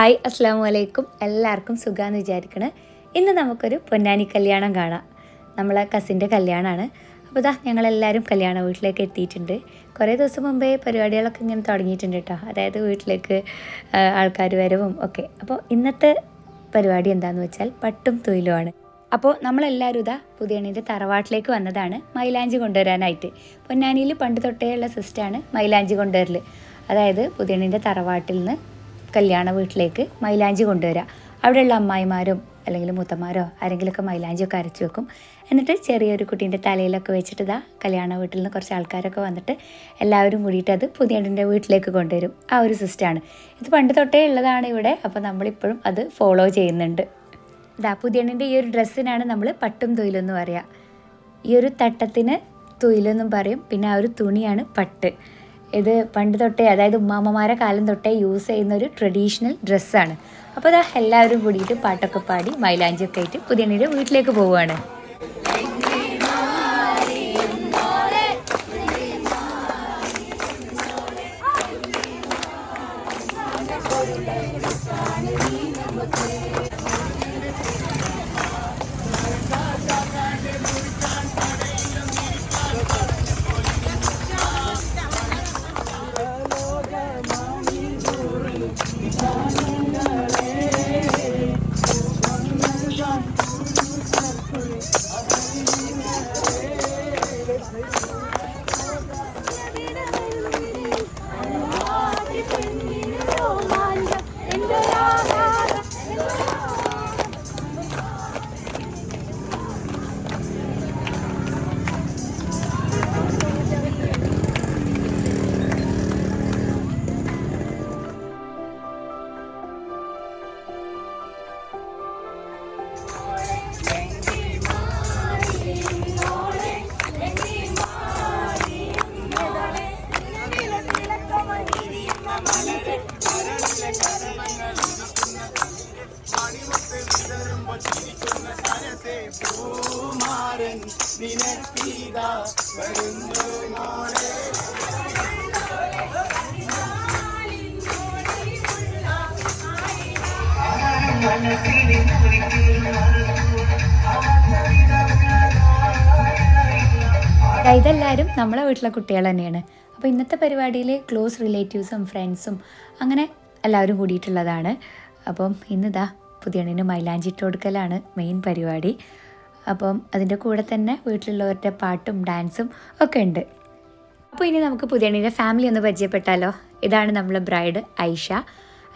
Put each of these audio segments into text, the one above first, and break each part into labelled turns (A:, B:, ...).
A: Hi അസ്സാം വലൈക്കും എല്ലാവർക്കും സുഖാന്ന് വിചാരിക്കണേ. ഇന്ന് നമുക്കൊരു പൊന്നാനി കല്യാണം കാണാം. നമ്മളെ കസിന്റെ കല്യാണമാണ് അപ്പോൾ ഇതാ ഞങ്ങളെല്ലാവരും കല്യാണ വീട്ടിലേക്ക് എത്തിയിട്ടുണ്ട്. കുറേ ദിവസം മുമ്പേ പരിപാടികളൊക്കെ ഇങ്ങനെ തുടങ്ങിയിട്ടുണ്ട് കേട്ടോ അതായത് വീട്ടിലേക്ക് ആൾക്കാർ വരവും ഒക്കെ. അപ്പോൾ ഇന്നത്തെ പരിപാടി എന്താണെന്ന് വെച്ചാൽ പട്ടും തൊയിലുമാണ് അപ്പോൾ നമ്മളെല്ലാവരും ഇതാ പുതിയണ്ണിന്റെ തറവാട്ടിലേക്ക് വന്നതാണ് മൈലാഞ്ചി കൊണ്ടുവരാനായിട്ട്. പൊന്നാനിയിൽ പണ്ട് തൊട്ടേ ഉള്ള സിസ്റ്റാണ് മൈലാഞ്ചി കൊണ്ടുവരൽ അതായത് പുതിയണ്ണിന്റെ തറവാട്ടിൽ നിന്ന് കല്യാണ വീട്ടിലേക്ക് മൈലാഞ്ചി കൊണ്ടുവരിക അവിടെയുള്ള അമ്മായിമാരും അല്ലെങ്കിൽ മുത്തമാരോ ആരെങ്കിലുമൊക്കെ മൈലാഞ്ചിയൊക്കെ അരച്ചു വെക്കും. എന്നിട്ട് ചെറിയൊരു കുട്ടീന്റെ തലയിലൊക്കെ വെച്ചിട്ട് ഇതാ കല്യാണ വീട്ടിൽ നിന്ന് കുറച്ച് ആൾക്കാരൊക്കെ വന്നിട്ട് എല്ലാവരും കൂടിയിട്ട് അത് പുതിയണ്ണിന്റെ വീട്ടിലേക്ക് കൊണ്ടുവരും. ആ ഒരു സിസ്റ്റമാണ് ഇത് പണ്ട് തൊട്ടേ ഉള്ളതാണ് ഇവിടെ. അപ്പോൾ നമ്മളിപ്പോഴും അത് ഫോളോ ചെയ്യുന്നുണ്ട്. ഇതാ പുതിയണ്ണിന്റെ ഈ ഒരു ഡ്രസ്സിനാണ് നമ്മൾ പട്ടും തൊയിലെന്ന് പറയുക ഈ ഒരു തട്ടത്തിന് തൊയിലെന്നും പറയും. പിന്നെ ആ ഒരു തുണിയാണ് പട്ട്. ഇത് പണ്ട് തൊട്ടേ അതായത് ഉമ്മാമ്മമാരെ കാലം തൊട്ടേ യൂസ് ചെയ്യുന്ന ഒരു ട്രഡീഷണൽ ഡ്രസ്സാണ് അപ്പോൾ അത് എല്ലാവരും കൂടിയിട്ട് പാട്ടൊക്കെ പാടി മൈലാഞ്ചിയൊക്കെ ആയിട്ട് പുതിയണ്ണിയുടെ വീട്ടിലേക്ക് പോവുകയാണ്. ഇതെല്ലാവരും നമ്മളെ വീട്ടിലെ കുട്ടികൾ തന്നെയാണ്. അപ്പോൾ ഇന്നത്തെ പരിപാടിയിൽ ക്ലോസ് റിലേറ്റീവ്സും ഫ്രണ്ട്സും അങ്ങനെ എല്ലാവരും കൂടിയിട്ടുള്ളതാണ്. അപ്പം ഇന്നിതാ പുതിയണ്ണിന് മൈലാഞ്ചി ഇട്ട് കൊടുക്കലാണ് മെയിൻ പരിപാടി. അപ്പം അതിന്റെ കൂടെ തന്നെ വീട്ടിലുള്ളവരുടെ പാട്ടും ഡാൻസും ഒക്കെ ഉണ്ട്. അപ്പോൾ ഇനി നമുക്ക് പുതിയണ്ണിന്റെ ഫാമിലി ഒന്ന് പരിചയപ്പെട്ടാലോ? ഇതാണ് നമ്മളെ ബ്രൈഡ് ഐഷ.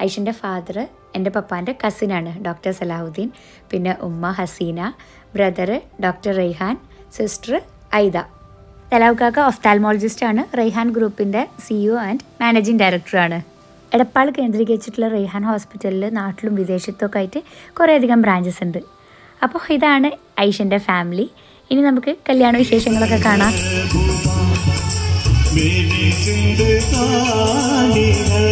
A: ഐഷൻ്റെ ഫാദർ എൻ്റെ പപ്പാൻ്റെ കസിനാണ് ഡോക്ടർ സലാഹുദ്ദീൻ പിന്നെ ഉമ്മ Haseena brother doctor Reyhan sister Aida തലാവുക്കാക്ക ophthalmologist ആണ് റെയ്ഹാൻ ഗ്രൂപ്പിൻ്റെ സിഇഒ ആൻഡ് മാനേജിംഗ് ഡയറക്ടറാണ് എടപ്പാൾ കേന്ദ്രീകരിച്ചിട്ടുള്ള റെയ്ഹാൻ ഹോസ്പിറ്റലിൽ നാട്ടിലും വിദേശത്തൊക്കെ ആയിട്ട് കുറേയധികം ബ്രാഞ്ചസ് ഉണ്ട് അപ്പോൾ ഇതാണ് ഐഷൻ്റെ ഫാമിലി ഇനി നമുക്ക് കല്യാണ വിശേഷങ്ങളൊക്കെ കാണാം
B: मेरी जिंदगानी है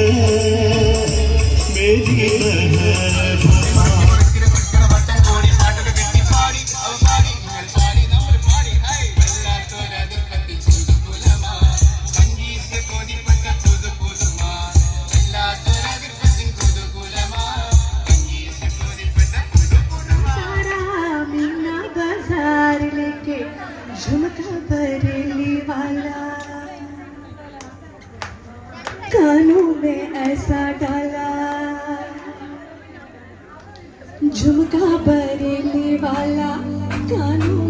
C: झुमका बरेली वाला कानों में झुमका बरेली वाला कानों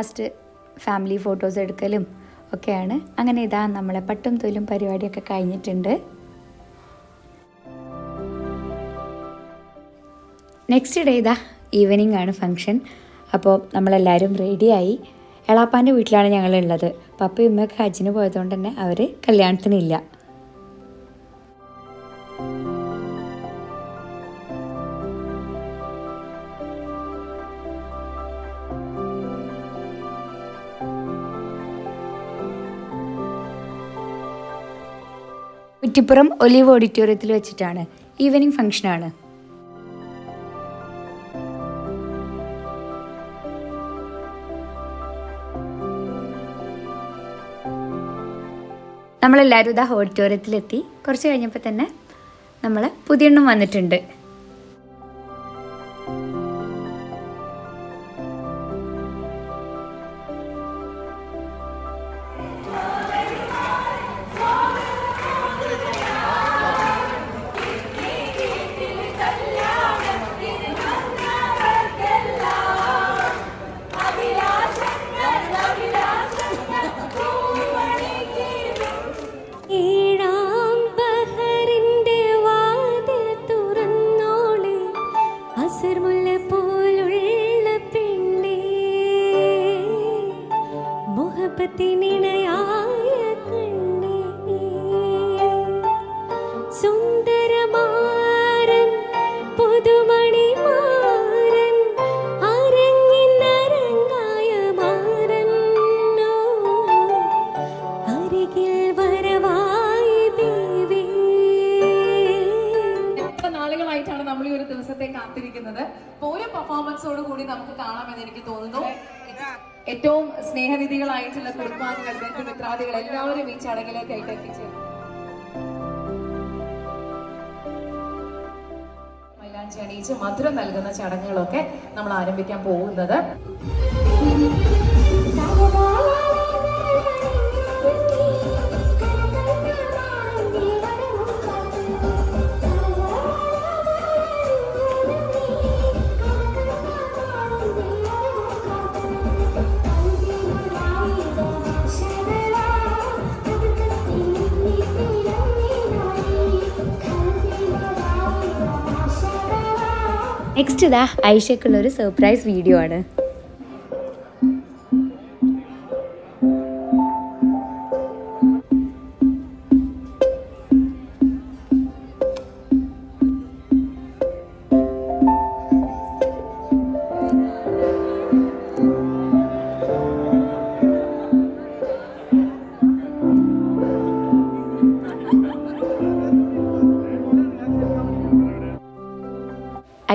A: ലാസ്റ്റ് ഫാമിലി ഫോട്ടോസ് എടുക്കലും ഒക്കെയാണ്. അങ്ങനെ ഇതാ നമ്മളെ പട്ടും തൊലും പരിപാടിയൊക്കെ കഴിഞ്ഞിട്ടുണ്ട്. നെക്സ്റ്റ് ഡേ ഇതാ ഈവനിങ് ആണ് ഫങ്ഷൻ അപ്പോൾ നമ്മളെല്ലാവരും റെഡിയായി എളാപ്പാന്റെ വീട്ടിലാണ് ഞങ്ങളുള്ളത്. പപ്പയും ഉമ്മയൊക്കെ ഹജ്ജിന് പോയതുകൊണ്ട് തന്നെ അവർ കല്യാണത്തിനില്ല. കുറ്റിപ്പുറം ഒലിവ് ഓഡിറ്റോറിയത്തിൽ വെച്ചിട്ടാണ്. ഈവനിങ് ഫംഗ്ഷനാണ്. നമ്മളെല്ലാവരും ഇതാ ഓഡിറ്റോറിയത്തിലെത്തി. കുറച്ച് കഴിഞ്ഞപ്പോൾ തന്നെ നമ്മൾ പുതിയെണ്ണം വന്നിട്ടുണ്ട്.
C: പെർഫോമൻസോട് കൂടി നമുക്ക് കാണാമെന്ന് എനിക്ക് തോന്നുന്നു. ഏറ്റവും സ്നേഹനിധികളായിട്ടുള്ള കുടുംബാംഗങ്ങൾ ബന്ധുമിത്രാദികൾ എല്ലാവരും ഈ ചടങ്ങിലേക്കായിട്ട് എത്തിച്ചേർന്നു. മൈലാഞ്ചി അണിയിച്ച് മധുരം നൽകുന്ന ചടങ്ങുകളൊക്കെ നമ്മൾ ആരംഭിക്കാൻ പോകുന്നത്.
A: നെക്സ്റ്റ് ഇതാ ഐഷയ്ക്കുള്ളൊരു സർപ്രൈസ് വീഡിയോ ആണ്.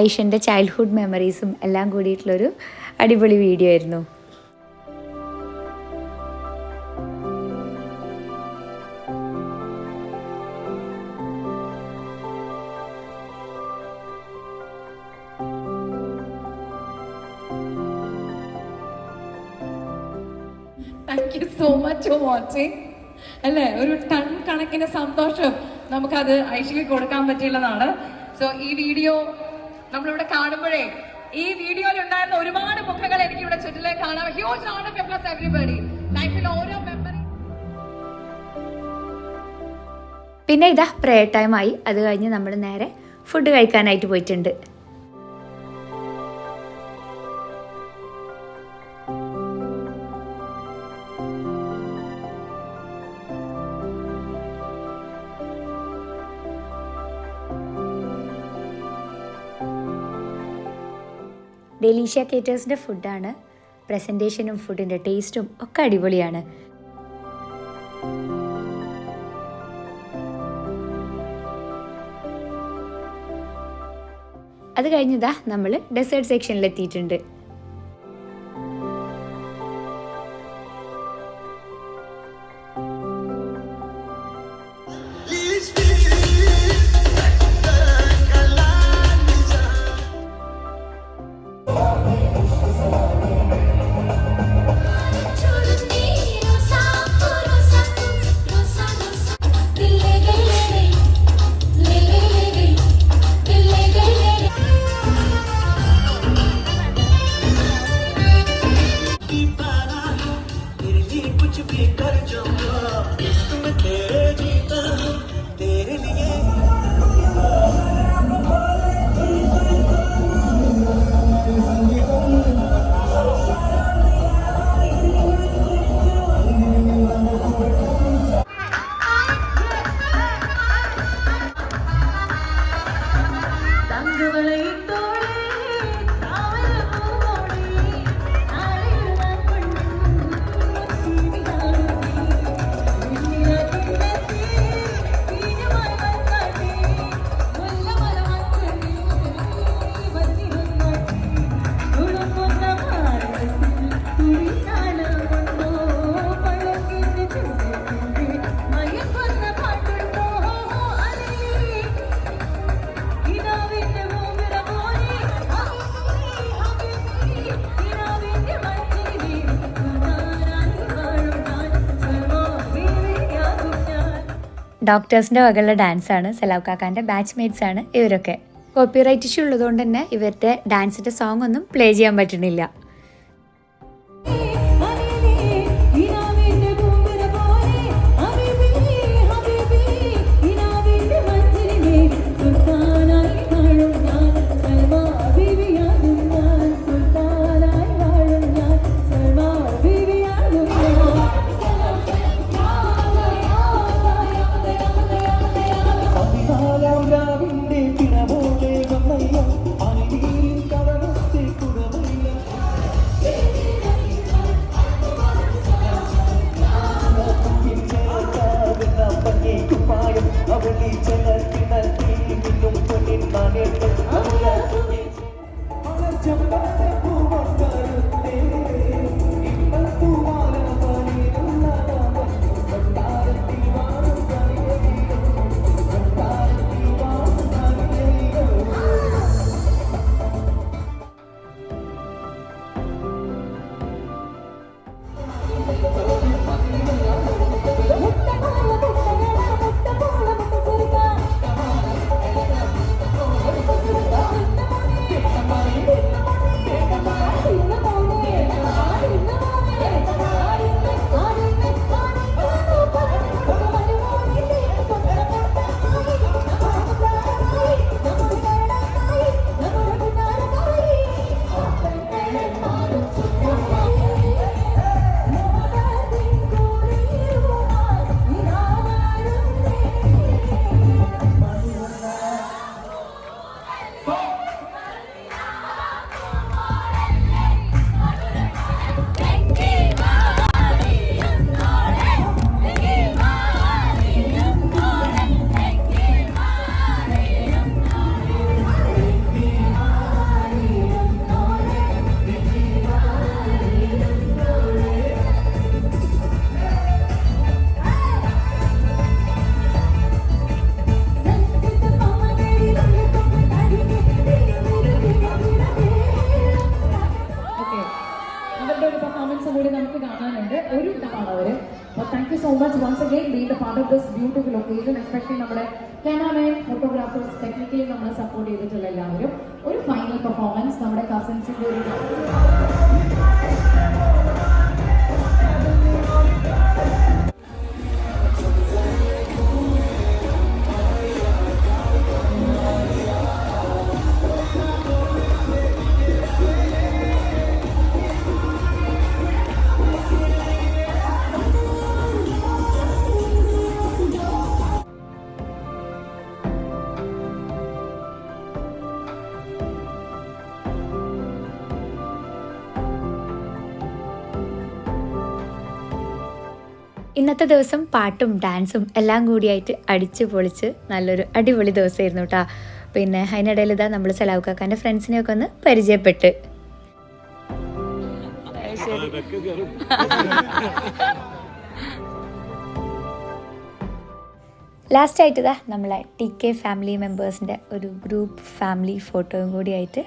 A: ഐഷന്റെ ചൈൽഡ്ഹുഡ് മെമ്മറീസും എല്ലാം കൂടിയിട്ടുള്ളൊരു അടിപൊളി വീഡിയോ ആയിരുന്നു.
C: സോ മച്ച് ഫോർ വാച്ചിങ് അല്ലേ? ഒരു ടൺ കണക്കിന് സന്തോഷം നമുക്കത് ഐശ്വര്യ കൊടുക്കാൻ പറ്റിയുള്ളതാണ്. സോ ഈ വീഡിയോ നമ്മളിവിടെ കാണുമ്പോഴേ ഈ വീഡിയോയിൽ ഉണ്ടായിരുന്ന ഒരുപാട് മുഖങ്ങൾ എനിക്ക് ഇവിടെ ചുറ്റിലെ കാണാം. ഹ്യൂജ് റൗണ്ട് ഓഫ് എവറിബഡി ലൈഫിൽ ഓരോ മെമ്മറി
A: പിന്നെ ഇതാ പ്രേയർ ടൈമായി അത് കഴിഞ്ഞ് നമ്മൾ നേരെ ഫുഡ് കഴിക്കാനായിട്ട് പോയിട്ടുണ്ട്. ഡെലീഷ്യ കേറ്റേഴ്സിന്റെ ഫുഡാണ്. പ്രസന്റേഷനും ഫുഡിന്റെ ടേസ്റ്റും ഒക്കെ അടിപൊളിയാണ്.
D: അത് കഴിഞ്ഞതാ നമ്മൾ ഡെസേർട്ട്
E: സെക്ഷനിലെത്തിയിട്ടുണ്ട്.
D: ഡോക്ടേഴ്സിന്റെ വകയുള്ള ഡാൻസാണ് സലാവ് കാക്കാന്റെ ബാച്ച് മേറ്റ്സ് ആണ് ഇവരൊക്കെ. കോപ്പിറൈറ്റ് ഇഷ്യൂ ഉള്ളതുകൊണ്ട് തന്നെ ഇവരുടെ ഡാൻസിന്റെ സോങ് ഒന്നും പ്ലേ ചെയ്യാൻ പറ്റുന്നില്ല.
C: Thank you so much once again being the part of this beautiful occasion especially നമ്മുടെ ക്യാമറമാൻ ഫോട്ടോഗ്രാഫേഴ്സ് ടെക്നിക്കലി നമ്മളെ സപ്പോർട്ട് ചെയ്തിട്ടുള്ള എല്ലാവരും ഒരു ഫൈനൽ പെർഫോമൻസ് നമ്മുടെ കസിൻസിന്റെ ഒരു
D: ഇന്നത്തെ ദിവസം പാട്ടും ഡാൻസും എല്ലാം കൂടിയായിട്ട് അടിച്ച് പൊളിച്ച് നല്ലൊരു അടിപൊളി ദിവസമായിരുന്നു കേട്ടോ
A: പിന്നെ അതിനിടയിൽ ഇതാ നമ്മൾ സലാവ് കാക്കാന്റെ ഫ്രണ്ട്സിനെയൊക്കെ ഒന്ന് പരിചയപ്പെട്ട്. ലാസ്റ്റ് ആയിട്ട് ഇതാ നമ്മളെ ടി കെ ഫാമിലി മെമ്പേഴ്സിന്റെ ഒരു ഗ്രൂപ്പ് ഫാമിലി ഫോട്ടോയും കൂടി ആയിട്ട്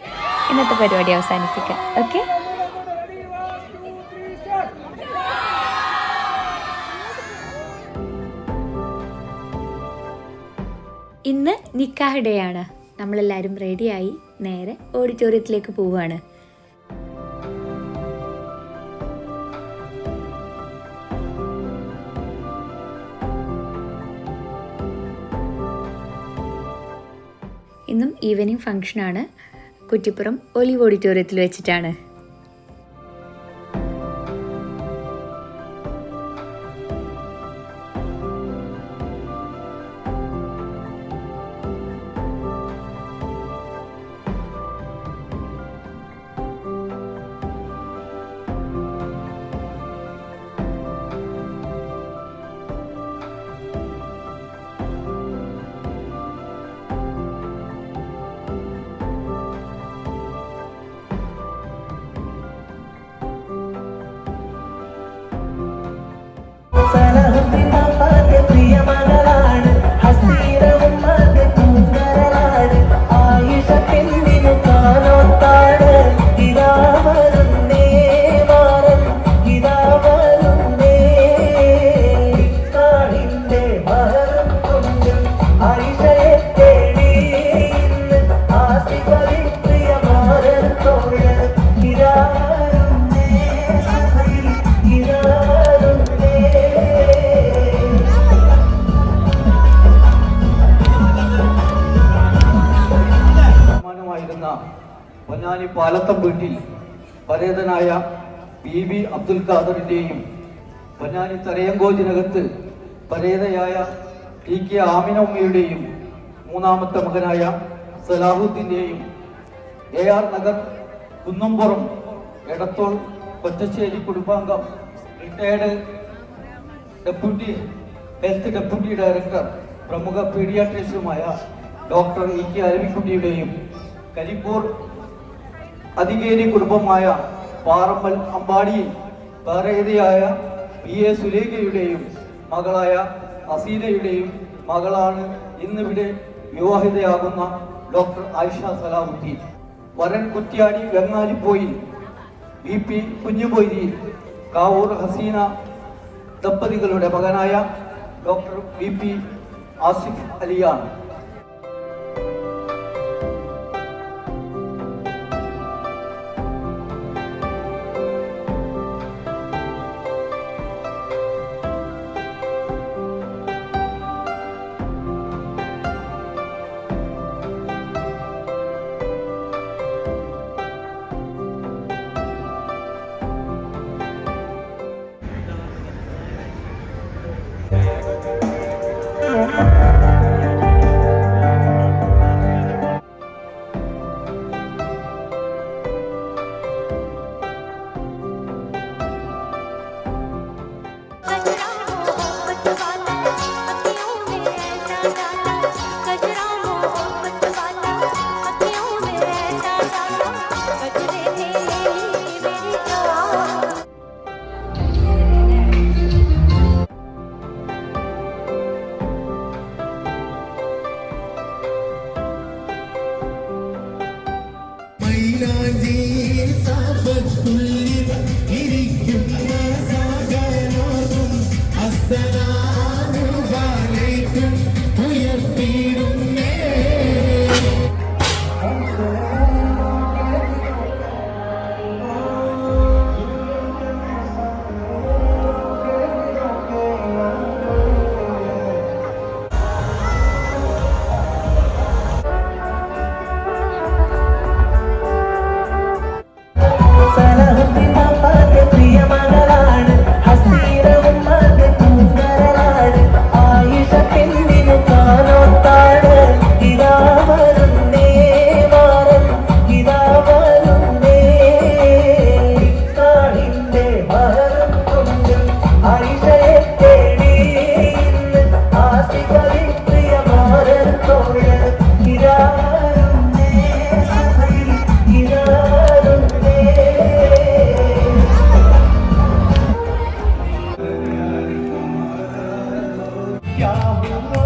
A: ഇന്നത്തെ പരിപാടി അവസാനിപ്പിക്കാം. ഓക്കെ ഇന്ന് നിക്കാഹ് ഡേ ആണ്. നമ്മളെല്ലാവരും റെഡിയായി നേരെ ഓഡിറ്റോറിയത്തിലേക്ക് പോവുകയാണ്. ഇന്നും ഈവനിങ് ഫംഗ്ഷനാണ് കുറ്റിപ്പുറം ഒലിവ് ഓഡിറ്റോറിയത്തിൽ വെച്ചിട്ടാണ്.
F: Thank you. പരേതനായ പി വി അബ്ദുൽ ഖാദറിന്റെയും പൊന്നാനി തരയങ്കോജിനകത്ത് പരേതയായ ടി കെ ആമിന ഉമ്മയുടെയും മൂന്നാമത്തെ മകനായ സലാഹുദ്ദീന്റെയും A R Nagar Kunnampuram Edathol കൊച്ചശ്ശേരി കുടുംബാംഗം retired deputy health deputy director പ്രമുഖ പീഡിയാട്രിസ്റ്റുമായ ഡോക്ടർ ഇ കെ അരവിക്കുട്ടിയുടെയും കരിപ്പൂർ അധികേരി കുടുംബമായ പാറമ്മൽ അമ്പാടിയിൽ പാറേതയായ പി എ സുലേഖയുടെയും മകളായ അസീനയുടെയും മകളാണ് ഇന്നിവിടെ വിവാഹിതയാകുന്ന ഡോക്ടർ ആയിഷ സലാഹുദ്ദീൻ. വരൻ കുറ്റ്യാടി വെങ്ങാലിപ്പോയിൽ വി പി കുഞ്ഞുമൊയ്തിയിൽ കാവൂർ ഹസീന ദമ്പതികളുടെ മകനായ ഡോക്ടർ വി പി ആസിഫ് അലിയാണ്.
D: Oh,